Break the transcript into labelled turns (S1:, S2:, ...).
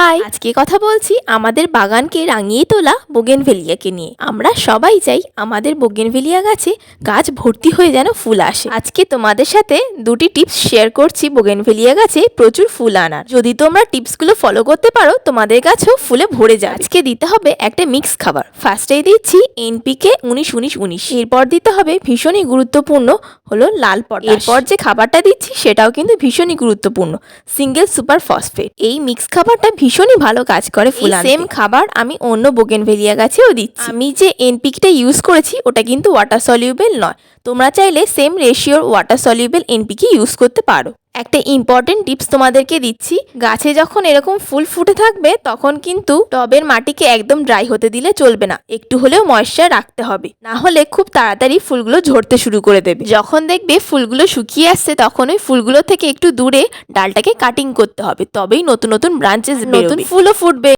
S1: High. আজকে কথা বলছি আমাদের বাগানকে রাঙিয়ে তোলা বোগেনভেলিয়াকে নিয়ে। আমরা সবাই চাই আমাদের বোগেনভেলিয়া গাছে গাছ ভর্তি হয়ে যেন ফুল আসে। আজকে তোমাদের সাথে দুটি টিপস শেয়ার করছি বোগেনভেলিয়া গাছে প্রচুর ফুল আনার। যদি তোমরা টিপসগুলো ফলো করতে পারো, তোমাদের গাছেও ফুলে ভরে যায় আজকে দিতে হবে একটা মিক্স খাবার। ফার্স্টেই দিচ্ছি এনপিকে উনিশ উনিশ উনিশ। এরপর দিতে হবে ভীষণই গুরুত্বপূর্ণ হলো লাল পটাশ। এরপর যে খাবারটা দিচ্ছি সেটাও কিন্তু ভীষণই গুরুত্বপূর্ণ, সিঙ্গেল সুপার ফসফেট। এই মিক্স খাবারটা ভীষণই ভালো কাজ করে ফুল সেম খাবার আমি অন্য বোগেন ভেলিয়া গাছেও দিচ্ছি। আমি যে এনপিকটা ইউজ করেছি ওটা কিন্তু ওয়াটার সলিউবেল নয়। তোমরা চাইলে সেম রেশিওর ওয়াটার সলিউবেল এনপিকে ইউজ করতে পারো। একটা ইম্পর্টেন্ট টিপস তোমাদেরকে দিচ্ছি। গাছে যখন এরকম ফুল ফুটে থাকবে তখন কিন্তু টবের মাটিকে একদম ড্রাই হতে দিলে চলবে না। একটু হলেও ময়েশ্চার রাখতে হবে। না হলে খুব তাড়াতাড়ি ফুলগুলো ঝরতে শুরু করে দেবে। যখন দেখবে ফুলগুলো শুকিয়ে আসছে তখন ওই ফুলগুলো থেকে একটু দূরে ডালটাকে কাটিং করতে হবে। তবেই নতুন নতুন ব্রাঞ্চেস নতুন ফুলও ফুটবে।